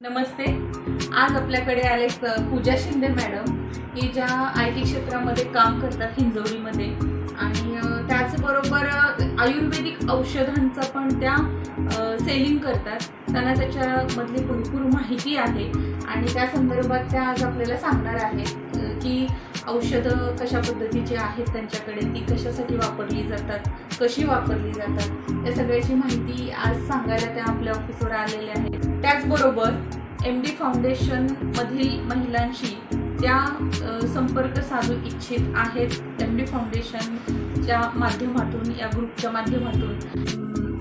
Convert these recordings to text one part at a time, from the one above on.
नमस्ते. आज आपल्याकडे आले पूजा शिंदे मॅडम. की ज्या आय टी क्षेत्रामध्ये काम करतात हिंजवडीमध्ये. आणि त्याचबरोबर आयुर्वेदिक औषधांचा पण त्या सेलिंग करतात. त्यांना त्याच्यामधली भरपूर माहिती आहे. आणि त्या संदर्भात त्या आज आपल्याला सांगणार आहेत की औषधं कशा पद्धतीची आहेत त्यांच्याकडे ती कशासाठी वापरली जातात कशी वापरली जातात या सगळ्याची माहिती आज सांगायला त्या आपल्या ऑफिसवर आलेल्या आहेत. त्याचबरोबर एम डी फाउंडेशनमधील महिलांशी त्या संपर्क साधू इच्छित आहेत एम डी फाउंडेशनच्या माध्यमातून या ग्रुपच्या माध्यमातून.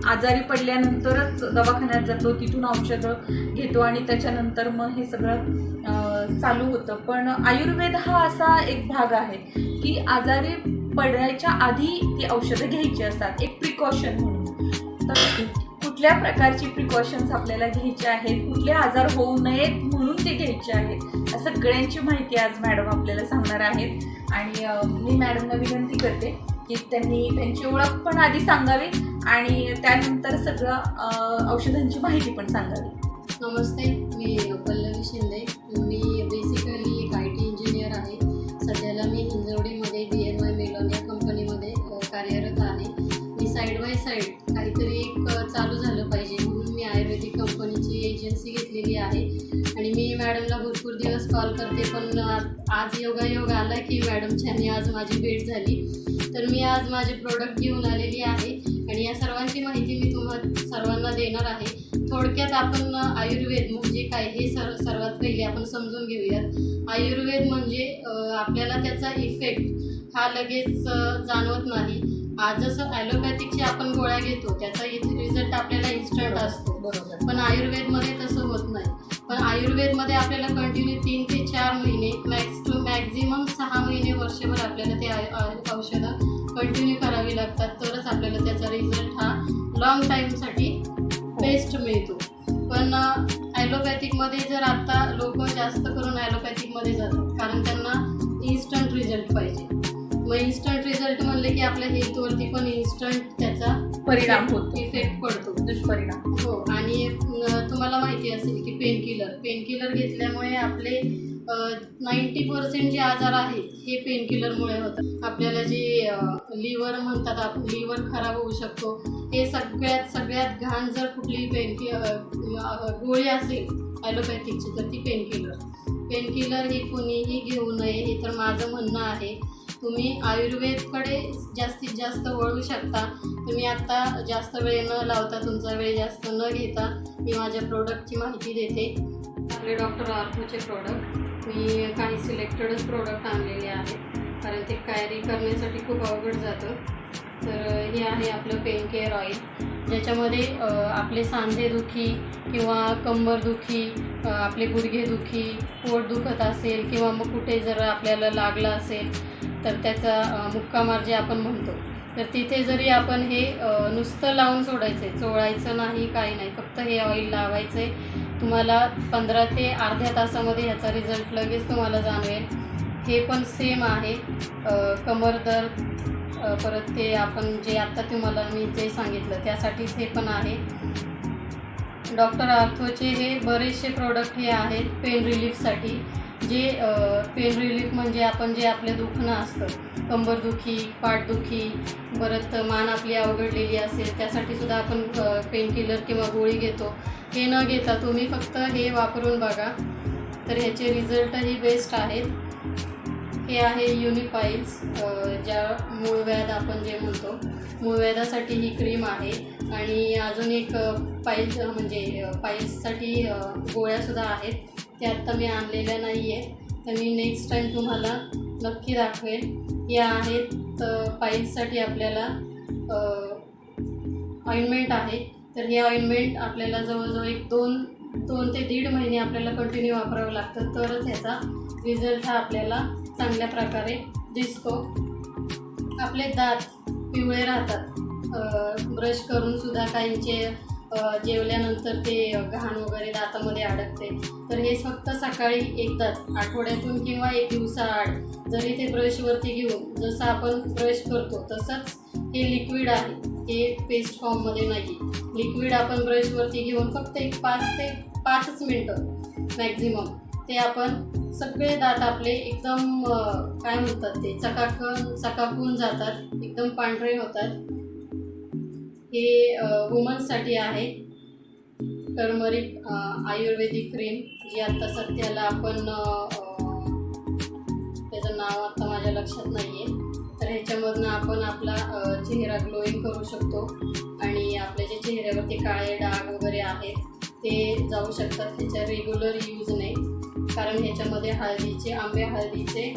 आजारी पडल्यानंतरच दवाखान्यात जातो तिथून औषधं घेतो आणि त्याच्यानंतर मग हे सगळं चालू होतं. पण आयुर्वेद हा असा एक भाग आहे की आजारी पडायच्या आधी ती औषधं घ्यायची असतात एक प्रिकॉशन म्हणून. तर कुठल्या प्रकारची प्रिकॉशन्स आपल्याला घ्यायचे आहेत कुठले आजार होऊ नयेत म्हणून ते घ्यायचे आहेत या सगळ्यांची माहिती आज मॅडम आपल्याला सांगणार आहेत. आणि मी मॅडमना विनंती करते की त्यांनी त्यांची ओळख पण आधी सांगावी आणि त्यानंतर सगळं औषधांची माहिती पण सांगावी. नमस्ते मी पल्लवी शिंदे मी साईड काहीतरी एक चालू झालं पाहिजे म्हणून मी आयुर्वेदिक कंपनीची एजन्सी घेतलेली आहे. आणि मी मॅडमला भरपूर दिवस कॉल करते पण आज योगायोग आला की मॅडमच्याने आज माझी भेट झाली. तर मी आज माझे प्रोडक्ट घेऊन आलेली आहे आणि या सर्वांची माहिती मी तुम्हा सर्वांना देणार आहे. थोडक्यात आपण आयुर्वेद म्हणजे काय हे सर सर्वात पहिले आपण समजून घेऊयात. आयुर्वेद म्हणजे आपल्याला त्याचा इफेक्ट हा लगेच जाणवत नाही. आज जसं ॲलोपॅथिकचे आपण गोळ्या घेतो त्याचा रिझल्ट आपल्याला इन्स्टंट असतो. बरोबर. पण आयुर्वेदमध्ये तसं होत नाही. पण आयुर्वेदमध्ये आपल्याला कंटिन्यू तीन ते चार महिने मॅक्स टू मॅक्झिमम सहा महिने वर्षभर आपल्याला ते औषधं कंटिन्यू करावी लागतात. तरच आपल्याला त्याचा रिझल्ट हा लॉंग टाईमसाठी बेस्ट मिळतो. पण ॲलोपॅथिकमध्ये जर आता लोक जास्त करून ॲलोपॅथिकमध्ये जातात कारण त्यांना इन्स्टंट रिझल्ट पाहिजे. मग इन्स्टंट रिझल्ट म्हणले की आपल्या हेल्थवरती पण इन्स्टंट त्याचा परिणाम होतो. इफेक्ट पडतो. दुष्परिणाम. हो आणि तुम्हाला माहिती असेल की पेन किलर पेन किलर घेतल्यामुळे आपले नाईंटी पर्सेंट जे आजार आहेत हे पेन किलरमुळे होतात. आपल्याला जे लिव्हर म्हणतात आप लिव्हर खराब होऊ शकतो. हे सगळ्यात सगळ्यात घाण जर कुठली पेन कि गोळी असेल ॲलोपॅथिकची तर ती पेन किलर पेन किलर ही कुणीही घेऊ नये हे तर माझं म्हणणं आहे. तुम्ही आयुर्वेदकडे जास्तीत जास्त वळू शकता. तुम्ही आत्ता जास्त वेळ न लावता तुमचा वेळ जास्त न घेता मी माझ्या प्रोडक्टची माहिती देते. आपले डॉक्टर आर्थोचे प्रोडक्ट मी काही सिलेक्टेडच प्रोडक्ट आणलेले आहेत. कारण ते कॅरी करण्यासाठी खूप अवघड जातं. तर हे आहे आपलं पेन केअर ऑइल ज्याच्यामध्ये आपले सांधेदुखी किंवा कंबरदुखी आपले गुडघेदुखी पोट दुखत असेल किंवा मग कुठे जर आपल्याला लागलं असेल तर त्याचा मुक्कामार जे आपण म्हणतो तर तिथे जरी आपण हे नुसतं लावून सोडायचं आहे चोळायचं नाही काही नाही फक्त हे ऑइल लावायचं आहे तुम्हाला पंधरा ते अर्ध्या तासामध्ये ह्याचा रिझल्ट लगेच तुम्हाला जाणवेल. हे पण सेम आहे. कमर दर्द परत ते आपण जे आत्ता तुम्हाला मी जे सांगितलं त्यासाठीच हे पण आहे. डॉक्टर आर्थोचे हे बरेचसे प्रोडक्ट हे आहेत पेन रिलीफसाठी जे पेन रिलीफ म्हणजे आपण जे आपले दुखणं असतं कंबरदुखी पाठदुखी परत मान आपली अवघडलेली असेल त्यासाठी सुद्धा आपण पेन किलर किंवा गोळी घेतो. हे न घेता तुम्ही फक्त हे वापरून बघा. तर ह्याचे रिझल्टही बेस्ट आहेत. हे आहे युनिपाईल्स ज्या मूळव्याध आपण जे म्हणतो मूळव्याधासाठी ही क्रीम आहे. आणि अजून एक पाईल्स म्हणजे पाईल्ससाठी गोळ्यासुद्धा आहेत. ते आत्ता मी आणलेल्या नाही आहे तर मी नेक्स्ट टाईम तुम्हाला नक्की दाखवेल या आहेत पाईल्ससाठी आपल्याला ऑइंटमेंट आहे. तर हे ऑइंटमेंट आपल्याला जवळजवळ एक दोन दोन ते दीड महिने आपल्याला कंटिन्यू वापरावं लागतं. तरच ह्याचा रिझल्ट हा आपल्याला चांगल्या प्रकारे दिसतो. आपले दात पिवळे राहतात. ब्रश करून सुद्धा काहींचे जेवल्यानंतर ते घाण वगैरे दातामध्ये अडकते. तर हे फक्त सकाळी एकदाच आठवड्यातून किंवा एक दिवसाआड जरी ते ब्रशवरती घेऊन जसं आपण ब्रश करतो तसंच हे लिक्विड आहे. हे पेस्ट फॉर्ममध्ये नाही. लिक्विड आपण ब्रशवरती घेऊन फक्त एक पाच ते पाचच मिनटं मॅक्झिमम ते आपण सगळे दात आपले एकदम काय म्हणतात ते चकाकून चकाकून जातात एकदम पांढरे होतात. हे वुमन्ससाठी आहे. टर्मरिक आयुर्वेदिक क्रीम जी आत्ता सध्याला आपण त्याचं नाव आत्ता माझ्या लक्षात नाही आहे तर ह्याच्यामधनं आपण आपला चेहरा ग्लोईंग करू शकतो. आणि आपल्या जे चेहऱ्यावरती काळे डाग वगैरे आहेत ते जाऊ शकतात. ह्याच्या रेग्युलर यूजने कारण ह्याच्यामध्ये हळदीचे आंबे हळदीचे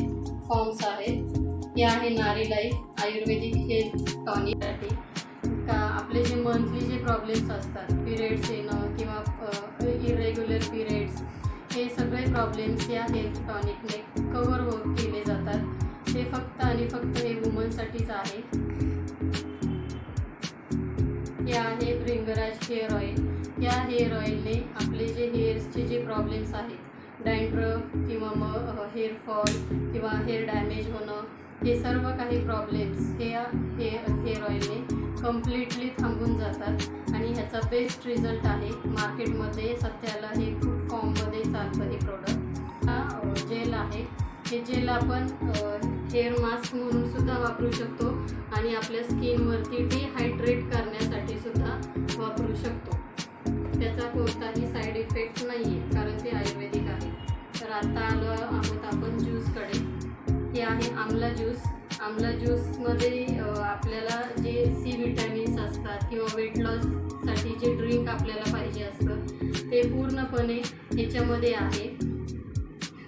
फॉर्म्स आहेत. हे आहे Nari life ayurvedic health tonic monthly जे प्रॉब्लेम्स असतात पिरियड्स येणं किंवा इरेग्युलर पिरियड्स हे सगळे प्रॉब्लेम्स या हेल्थ टॉनिकने कवर हो केले जातात. ते फक्त आणि फक्त हे वुमनसाठीच आहे. हे आहे भृंगराज हेअर ऑइल या हेअर ऑइलने आपले जे हेअर्सचे जे प्रॉब्लेम्स आहेत डँड्रफ किंवा मग हेअर फॉल किंवा हेअर डॅमेज होणं हे सर्व काही प्रॉब्लेम्स हे हे हेअर ऑइलने कम्प्लिटली थांबून जातात. आणि ह्याचा बेस्ट रिझल्ट आहे मार्केटमध्ये. सध्याला हे खूप फॉर्ममध्ये चालतं हे प्रोडक्ट हा जेल आहे. हे जेल आपण हेअर मास्क म्हणून सुद्धा वापरू शकतो. आणि आपल्या स्किनवरती डिहायड्रेट करण्यासाठी सुद्धा वापरू शकतो. त्याचा कोणताही साईड इफेक्ट नाही आहे कारण ते आयुर्वेदिक आहे. तर आता आलो आहोत आपण हे आहे आमला ज्यूस आमला ज्यूसमध्ये आपल्याला जे सी विटॅमिन्स असतात किंवा वेट लॉससाठी जे ड्रिंक आपल्याला पाहिजे असतं ते पूर्णपणे ह्याच्यामध्ये आहे.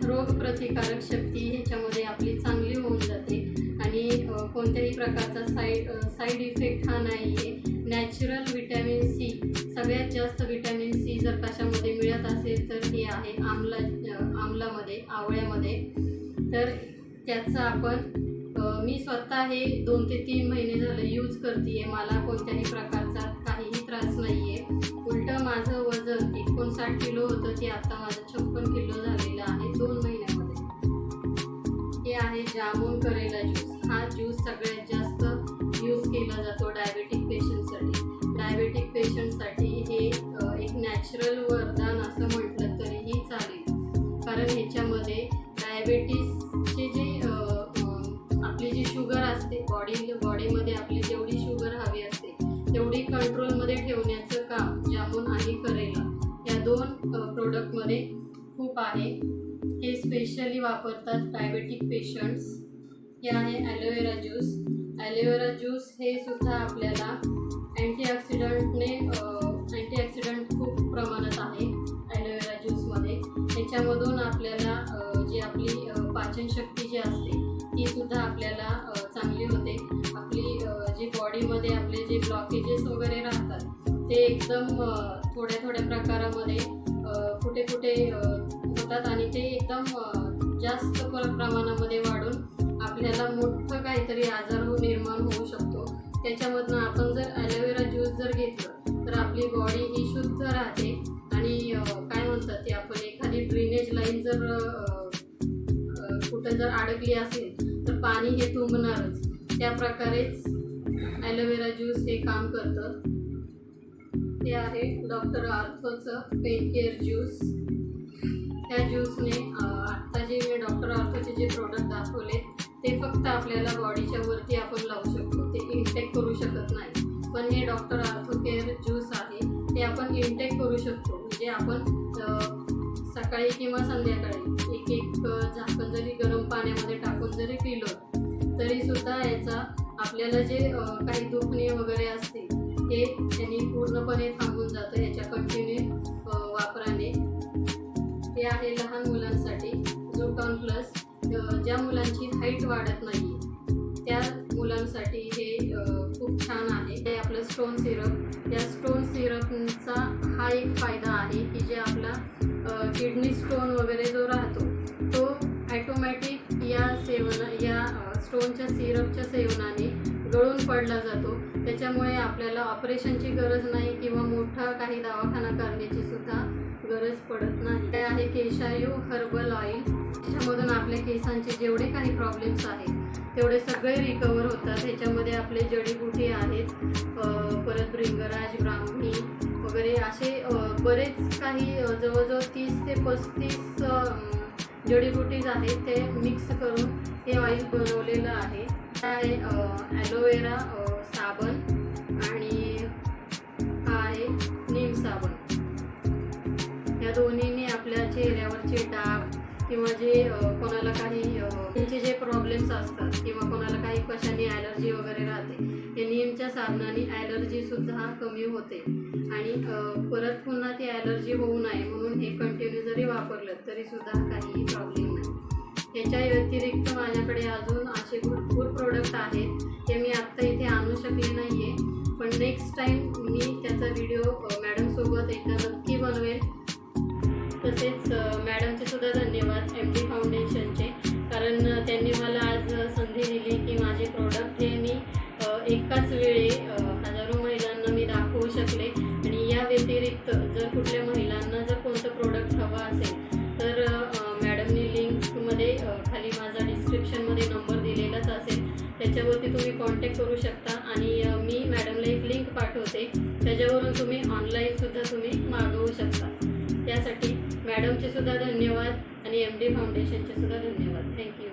रोगप्रतिकारक शक्ती ह्याच्यामध्ये आपली चांगली होऊन जाते आणि कोणत्याही प्रकारचा साईड साईड इफेक्ट हा नाही आहे नॅचरल विटॅमिन सी सगळ्यात जास्त विटॅमिन सी जर कशामध्ये मिळत असेल तर हे आहे आमला आमलामध्ये आवळ्यामध्ये. तर त्याचं आपण मी स्वतः हे दोन ते तीन महिने झालं यूज करते आहे मला कोणत्याही प्रकारचा काहीही त्रास नाही आहे उलटं माझं वजन एकोणसाठ किलो होतं ते आता माझं छप्पन किलो झालेलं आहे दोन महिन्यामध्ये. हे आहे जामून करेला ज्यूस हा ज्यूस सगळ्यात जास्त यूज केला जातो डायबेटिक पेशंटसाठी डायबेटिक पेशंट आहे. हे स्पेशली वापरतात डायबेटिक पेशंट्स. हे आहे ॲलोवेरा ज्यूस. ॲलोवेरा ज्यूस हे सुद्धा आपल्याला अँटीऑक्सिडंटने अँटीऑक्सिडंट खूप प्रमाणात आहे ॲलोवेरा ज्यूसमध्ये. त्याच्यामधून आपल्याला जी आपली पाचनशक्ती जी असते ती सुद्धा आपल्याला चांगली होते. आपली जी बॉडीमध्ये आपले जे ब्लॉकेजेस वगैरे राहतात ते एकदम थोड्या थोड्या प्रकारामध्ये कुठे कुठे होतात आणि ते एकदम जास्त प्रमाणामध्ये वाढून आपल्याला मोठं काहीतरी आजार हो निर्माण होऊ शकतो. त्याच्यामधनं आपण जर ॲलोवेरा ज्यूस जर घेतलं तर आपली बॉडी ही शुद्ध राहते आणि काय म्हणतात ते आपण एखादी ड्रेनेज लाईन जर कुठं जर अडकली असेल तर पाणी हे तुंबणारच. त्या प्रकारेच ॲलोवेरा ज्यूस हे काम करतं. ते आहे डॉक्टर आर्थोचं पेन केअर ज्यूस. त्या ज्यूसने आत्ता जे डॉक्टर ऑर्थोचे जे प्रोडक्ट दाखवले ते फक्त आपल्याला बॉडीच्या वरती आपण लावू शकतो. ते इनटेक करू शकत नाही. पण हे डॉक्टर आर्थो केअर ज्यूस आहे. ते आपण इनटेक करू शकतो. म्हणजे आपण सकाळी किंवा संध्याकाळी एक एक झाकण जरी गरम पाण्यामध्ये टाकून जरी पिलं तरी सुद्धा याचा आपल्याला जे काही दुखणे वगैरे असते हे त्यांनी पूर्णपणे थांबून जातं. याच्याकडे ज्या मुलांची हाईट वाढत नाही त्या मुलांसाठी हे खूप छान आहे. हे आपलं स्टोन सिरप या स्टोन सिरपचा हा एक फायदा आहे की जे आपला किडनी स्टोन वगैरे जो राहतो तो ॲटोमॅटिक या सेवन या स्टोनच्या सिरपच्या सेवनाने गळून पडला जातो. त्याच्यामुळे आपल्याला ऑपरेशनची गरज नाही किंवा मोठा काही दवाखाना करण्याची सुद्धा गरज पडत नाही. काय आहे केशायू हर्बल ऑइल त्याच्यामधून आपल्या केसांचे जेवढे काही प्रॉब्लेम्स आहेत तेवढे सगळे रिकवर होतात. ह्याच्यामध्ये आपले जडीबुटी आहेत परत भृंगराज ब्राह्मी वगैरे असे बरेच काही जवळजवळ तीस ते पस्तीस जडीबुटीज आहेत ते मिक्स करून हे ऑइल बनवलेलं आहे. काय आहे ॲलोवेरा साबण आणि हा आहे नीम साबण. या दोन्हीने आपल्या चेहऱ्यावरचे डाग किंवा जे कोणाला काही त्यांचे जे प्रॉब्लेम्स असतात किंवा कोणाला काही कशाने ॲलर्जी वगैरे राहते हे नीमच्या साबणाने ॲलर्जीसुद्धा कमी होते. आणि परत पुन्हा ती ॲलर्जी होऊ नये म्हणून हे कंटिन्यू जरी वापरलं तरीसुद्धा काहीही प्रॉब्लेम नाही. याच्या व्यतिरिक्त माझ्याकडे अजून असे भरपूर प्रोडक्ट आहेत ते मी आत्ता इथे आणू शकले नाही आहे पण नेक्स्ट टाईम मी त्याचा व्हिडिओ मॅडमसोबत एकदा नक्की बनवेल तसेच मॅडम एकाच वेळी हजारो महिलांना मी दाखवू शकले. आणि या व्यतिरिक्त जर कुठल्या महिलांना जर कोणतं प्रोडक्ट हवं असेल तर मॅडमनी लिंकमध्ये खाली माझा डिस्क्रिप्शनमध्ये नंबर दिलेलाच असेल. त्याच्यावरती तुम्ही कॉन्टॅक्ट करू शकता. आणि मी मॅडमला एक लिंक पाठवते. त्याच्यावरून तुम्ही ऑनलाईनसुद्धा तुम्ही मागवू शकता. त्यासाठी मॅडमचे सुद्धा धन्यवाद आणि एम डी फाउंडेशनचे सुद्धा धन्यवाद. थँक्यू